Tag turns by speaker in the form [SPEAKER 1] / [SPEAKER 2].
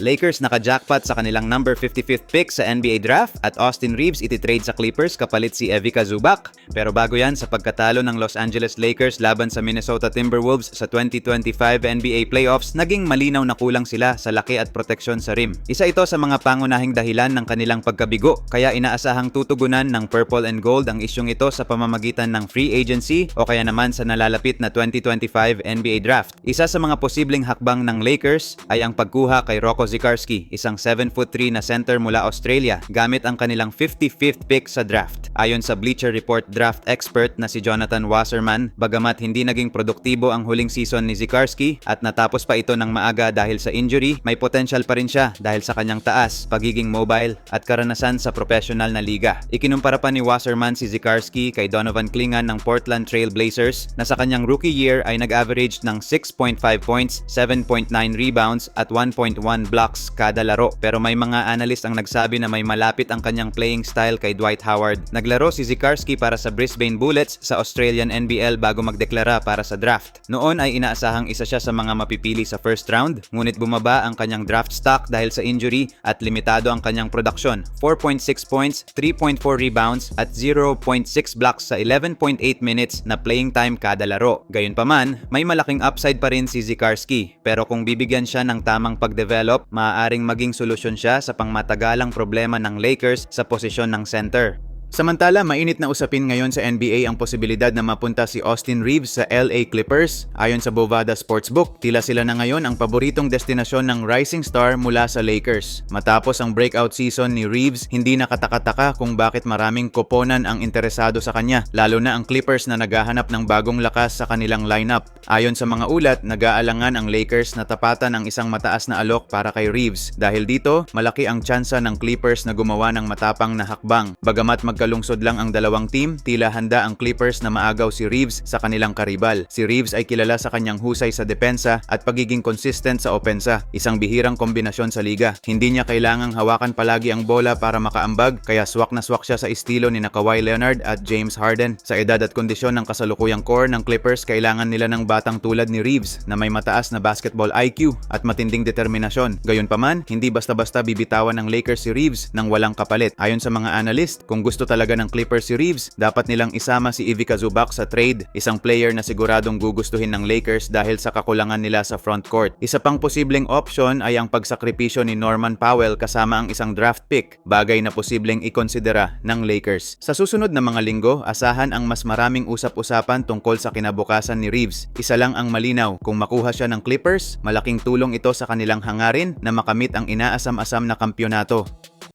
[SPEAKER 1] Lakers naka-jackpot sa kanilang number 55th pick sa NBA draft at Austin Reeves ititrade sa Clippers kapalit si Evika Zubac. Pero bago yan, sa pagkatalo ng Los Angeles Lakers laban sa Minnesota Timberwolves sa 2025 NBA playoffs, naging malinaw na kulang sila sa laki at proteksyon sa rim. Isa ito sa mga pangunahing dahilan ng kanilang pagkabigo, kaya inaasahang tutugunan ng Purple and Gold ang isyong ito sa pamamagitan ng free agency o kaya naman sa nalalapit na 2025 NBA draft. Isa sa mga posibleng hakbang ng Lakers ay ang pagkuha kay Rocco Zikarski, isang 7'3 na center mula Australia, gamit ang kanilang 55th pick sa draft. Ayon sa Bleacher Report draft expert na si Jonathan Wasserman, bagamat hindi naging produktibo ang huling season ni Zikarski at natapos pa ito ng maaga dahil sa injury, may potential pa rin siya dahil sa kanyang taas, pagiging mobile at karanasan sa professional na liga. Ikinumpara pa ni Wasserman si Zikarski kay Donovan Klingan ng Portland Trail Blazers na sa kanyang rookie year ay nag-average ng 6.5 points, 7.9 rebounds at 1.1 blocks kada laro. Pero may mga analyst ang nagsabi na may malapit ang kanyang playing style kay Dwight Howard. Naglaro si Zikarski para sa Brisbane Bullets sa Australian NBL bago magdeklara para sa draft. Noon ay inaasahang isa siya sa mga mapipili sa first round, ngunit bumaba ang kanyang draft stock dahil sa injury at limitado ang kanyang produksyon. 4.6 points, 3.4 rebounds at 0.6 blocks sa 11.8 minutes na playing time kada laro. Gayunpaman, may malaking upside pa rin si Zikarski, pero kung bibigyan siya ng tamang pag-develop, maaaring maging solusyon siya sa pangmatagalang problema ng Lakers sa posisyon ng center. Samantala, mainit na usapin ngayon sa NBA ang posibilidad na mapunta si Austin Reeves sa LA Clippers. Ayon sa Bovada Sportsbook, tila sila na ngayon ang paboritong destinasyon ng rising star mula sa Lakers. Matapos ang breakout season ni Reeves, hindi nakataka-taka kung bakit maraming koponan ang interesado sa kanya, lalo na ang Clippers na naghahanap ng bagong lakas sa kanilang lineup. Ayon sa mga ulat, nag-aalangan ang Lakers na tapatan ang isang mataas na alok para kay Reeves. Dahil dito, malaki ang tsansa ng Clippers na gumawa ng matapang na hakbang. Bagamat magkalungsod lang ang dalawang team, tila handa ang Clippers na maagaw si Reeves sa kanilang karibal. Si Reeves ay kilala sa kanyang husay sa depensa at pagiging consistent sa opensa, isang bihirang kombinasyon sa liga. Hindi niya kailangang hawakan palagi ang bola para makaambag, kaya swak na swak siya sa estilo ni Kawhi Leonard at James Harden. Sa edad at kondisyon ng kasalukuyang core ng Clippers, kailangan nila ng batang tulad ni Reeves na may mataas na basketball IQ at matinding determinasyon. Gayunpaman, hindi basta-basta bibitawan ng Lakers si Reeves nang walang kapalit. Ayon sa mga analyst, kung gusto talaga ng Clippers si Reeves, dapat nilang isama si Ivica Zubac sa trade, isang player na siguradong gugustuhin ng Lakers dahil sa kakulangan nila sa front court. Isa pang posibleng option ay ang pagsakripisyo ni Norman Powell kasama ang isang draft pick, bagay na posibleng ikonsidera ng Lakers. Sa susunod na mga linggo, asahan ang mas maraming usap-usapan tungkol sa kinabukasan ni Reeves. Isa lang ang malinaw, kung makuha siya ng Clippers, malaking tulong ito sa kanilang hangarin na makamit ang inaasam-asam na kampyonato.